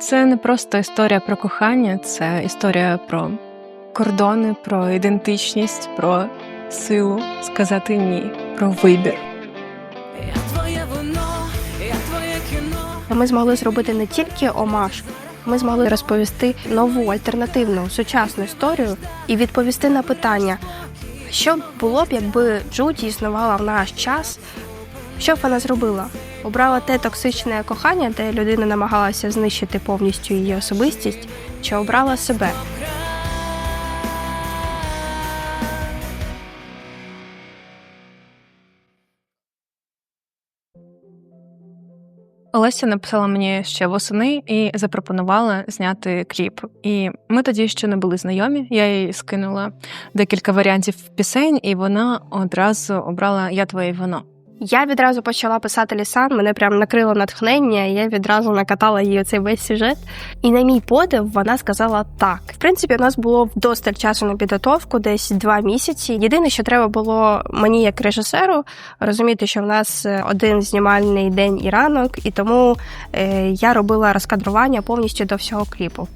Це не просто історія про кохання, це історія про кордони, про ідентичність, про силу сказати ні, про вибір. Я твоє вино, я твоє кіно. Ми змогли зробити не тільки омаж, ми змогли розповісти нову альтернативну сучасну історію і відповісти на питання, що було б, якби Джуді існувала в наш час, що б вона зробила? Обрала те токсичне кохання, де людина намагалася знищити повністю її особистість, чи обрала себе? Олеся написала мені ще восени і запропонувала зняти кліп. І ми тоді ще не були знайомі. Я їй скинула декілька варіантів пісень, і вона одразу обрала Я твоє вино. Я відразу почала писати лісан, мене прям накрило натхнення, і я відразу накатала їй оцей весь сюжет. І на мій подив вона сказала так. В принципі, у нас було вдосталь часу на підготовку, десь два місяці. Єдине, що треба було мені, як режисеру, розуміти, що в нас е, один знімальний день і ранок, і тому е, я робила розкадрування повністю до всього кліпу.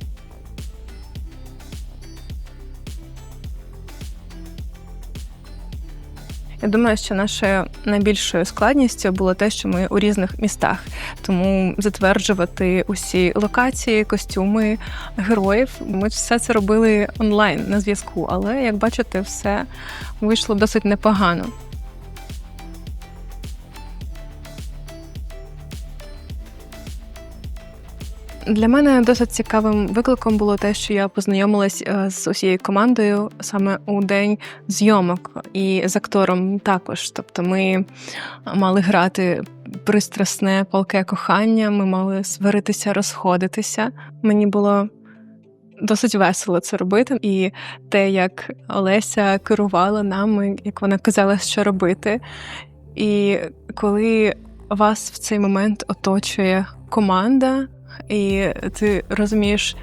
Я думаю, що нашою найбільшою складністю було те, що ми у різних містах, тому затверджувати усі локації, костюми героїв. Ми все це робили онлайн на зв'язку, але як бачите, все вийшло досить непогано. Для мене досить цікавим викликом було те, що я познайомилась е, з усією командою саме у день зйомок і з актором також. Тобто ми мали грати пристрасне палке кохання, ми мали сваритися, розходитися. Мені було досить весело це робити, і те, як Олеся керувала нами, як вона казала, що робити. І коли вас в цей момент оточує команда і ти розумієш,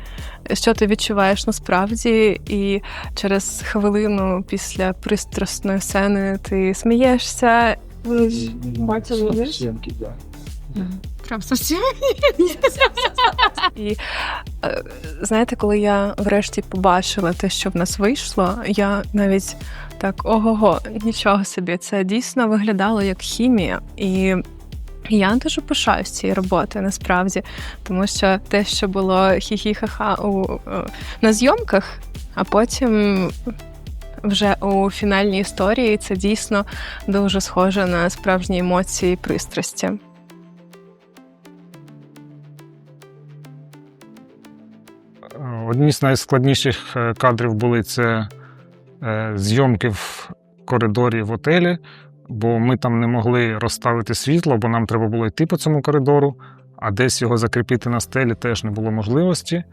що ти відчуваєш насправді, і через хвилину після пристрасної сцени ти смієшся. бачили. Прям совсем. І е, знаєте, коли я врешті побачила те, що в нас вийшло, я навіть так ого-го, нічого собі, це дійсно виглядало як хімія. І я дуже пишаюсь цією роботою насправді, тому що те, що було хі-хі-ха-ха у, е, на зйомках, а потім вже у фінальній історії це дійсно дуже схоже на справжні емоції і пристрасті. Одні з найскладніших е, кадрів були це е, зйомки в коридорі в отелі, бо ми там не могли розставити світло, бо нам треба було йти по цьому коридору, а десь його закріпити на стелі теж не було можливості.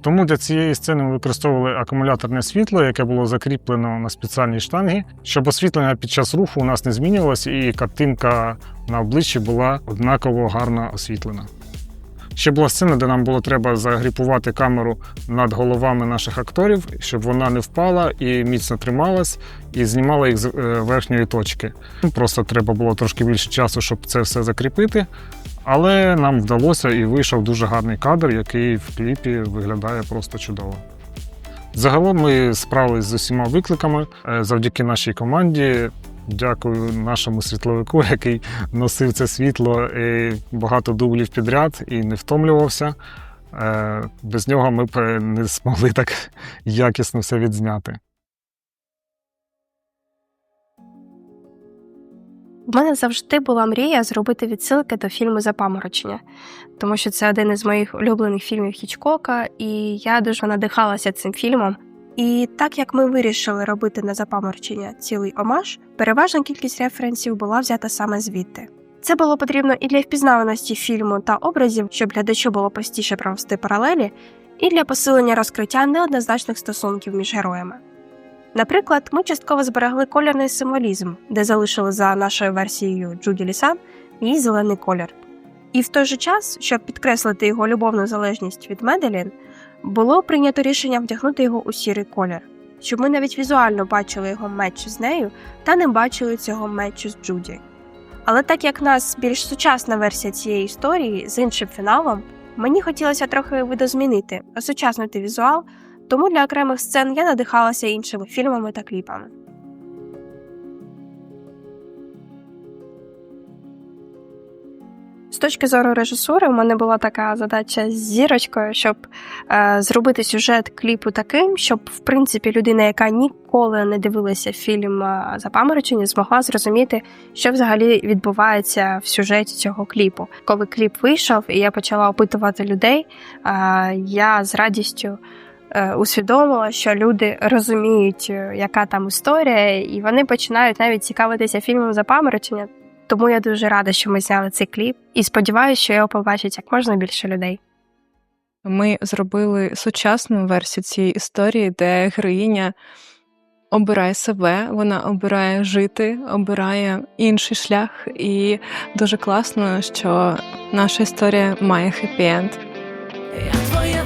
Тому для цієї сцени ми використовували акумуляторне світло, яке було закріплено на спеціальні штанги, щоб освітлення під час руху у нас не змінювалося, і картинка на обличчі була однаково гарно освітлена. Ще була сцена, де нам було треба загріпувати камеру над головами наших акторів, щоб вона не впала і міцно трималась, і знімала їх з е, верхньої точки. Ну, Просто треба було трошки більше часу, щоб це все закріпити. Але нам вдалося і вийшов дуже гарний кадр, який в кліпі виглядає просто чудово. Загалом ми справились з усіма викликами е, завдяки нашій команді. Дякую нашому світловику, який носив це світло і багато дублів підряд і не втомлювався. Е, Без нього ми б не змогли так якісно все відзняти. В мене завжди була мрія зробити відсилки до фільму Запаморочення, тому що це один із моїх улюблених фільмів Хічкока, і я дуже надихалася цим фільмом. І так як ми вирішили робити на запаморчення цілий омаж, переважна кількість референсів була взята саме звідти. Це було потрібно і для впізнаваності фільму та образів, щоб глядачу було простіше провести паралелі, і для посилення розкриття неоднозначних стосунків між героями. Наприклад, ми частково зберегли кольорний символізм, де залишили за нашою версією Джуді Лісан її зелений колір. І в той же час, щоб підкреслити його любовну залежність від Меделін, було прийнято рішення вдягнути його у сірий колір, щоб ми навіть візуально бачили його меч з нею та не бачили цього мечу з Джуді. Але так як нас більш сучасна версія цієї історії з іншим фіналом, Мені хотілося трохи видозмінити, осучаснити візуал, тому для окремих сцен я надихалася іншими фільмами та кліпами. Точки зору режисури, у мене була така задача з зірочкою, щоб е, зробити сюжет кліпу таким, щоб в принципі людина, яка ніколи не дивилася фільм е, Запаморочення, змогла зрозуміти, що взагалі відбувається в сюжеті цього кліпу. Коли кліп вийшов, і я почала опитувати людей, е, я з радістю. е, Усвідомила, що люди розуміють, е, яка там історія, і вони починають навіть цікавитися фільмом Запаморочення. Тому я дуже рада, що ми зняли цей кліп, і сподіваюся, що його побачить як можна більше людей. Ми зробили сучасну версію цієї історії, де героїня обирає себе, вона обирає жити, обирає інший шлях. І дуже класно, що наша історія має хеппі-енд. Я твоє